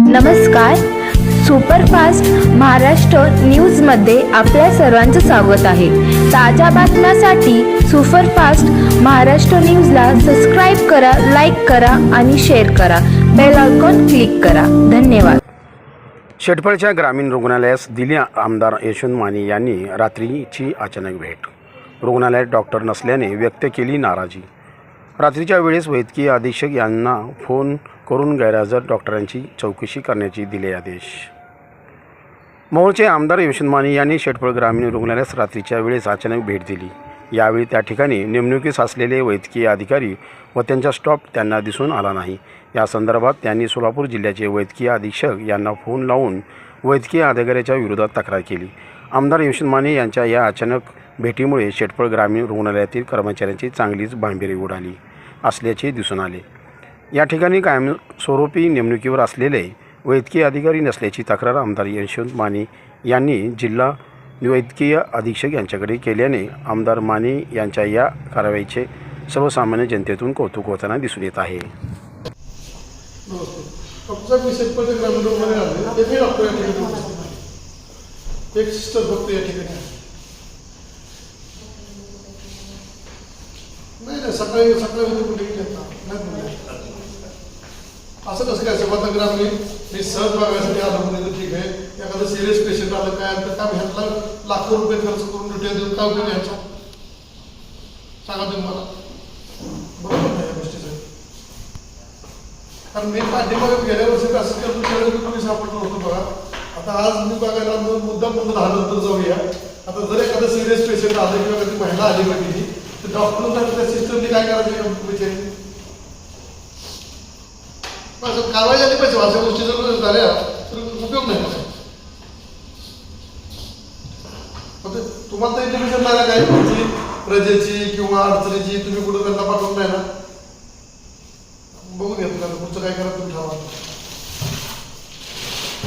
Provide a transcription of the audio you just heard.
नमस्कार. सुपरफास्ट महाराष्ट्र न्यूजमध्ये आपल्या सर्वांचं स्वागत आहे. ताज्या बातम्यासाठी सुपरफास्ट महाराष्ट्र न्यूजला सबस्क्राईब करा लाईक करा आणि शेअर करा. बेल आयकॉन क्लिक करा. धन्यवाद. शेटफळच्या ग्रामीण रुग्णालयास दिली आमदार यशवंत माने यांनी रात्रीची अचानक भेट. रुग्णालयात डॉक्टर नसल्याने व्यक्त केली नाराजी. रात्रीच्या वेळेस वैद्यकीय अधीक्षक यांना फोन करून गैरहजर डॉक्टरांची चौकशी करण्याचे दिले आदेश. मोहोळचे आमदार यशवंत माने यांनी शेटफळ ग्रामीण रुग्णालयास रात्रीच्या वेळेस अचानक भेट दिली. यावेळी त्या ठिकाणी नेमणुकीस असलेले वैद्यकीय अधिकारी व त्यांचा स्टॉप त्यांना दिसून आला नाही. या संदर्भात त्यांनी सोलापूर जिल्ह्याचे वैद्यकीय अधीक्षक यांना फोन लावून वैद्यकीय अधिकाऱ्याच्या विरोधात तक्रार केली. आमदार यशवंत माने यांच्या या अचानक भेटीमुळे शेटफळ ग्रामीण रुग्णालयातील कर्मचाऱ्यांची चांगलीच भांबिरी उडाली असल्याचे दिसून आले. या ठिकाणी कायमस्वरूपी नेमणुकीवर असलेले वैद्यकीय अधिकारी नसल्याची तक्रार आमदार यशवंत माने यांनी जिल्हा वैद्यकीय अधीक्षक यांच्याकडे केल्याने आमदार माने यांच्या या कारवाईचे सर्वसामान्य जनतेतून कौतुक होताना दिसून येत आहे. नाही नाही सकाळी सकाळी होते कुठे घेतला नाही बोलले. असं कसं काय सभा आम्ही मी सहज बघायसाठी आलो म्हणजे ठीक आहे. एखादं सिरियस पेशंट आलं काय? तर काम ह्यातला लाखो रुपये खर्च करून ड्युटी देऊन काय उपयोग ह्याचा? सांगा तुम्ही मला. बरोबर नाही या गोष्टीचं. कारण मी पाठीमागे गेल्या वर्षी असं केलं त्यावेळेस मी कोणी सापडलं होतं बघा. आता आज मी बघायला मुद्दा मुद्दा दहा नंतर जाऊया. आता जर एखादं सिरियस पेशंट आलं किंवा कधी महिला आली वगैरे तर डॉक्टर त्या सिस्टमने काय करायचं? विचारेल. असं कारवाई झाली पाहिजे अशा गोष्टी जर झाल्या तर उपयोग नाही तुम्हाला तर इंटिमेशन नाही काय तुमची म्हणजे प्रजेची किंवा अडचणीची तुम्ही कुठं त्यांना पाठवून नाही ना? बघून घेतलं पुढचं काय करा तुम्ही ठरवा.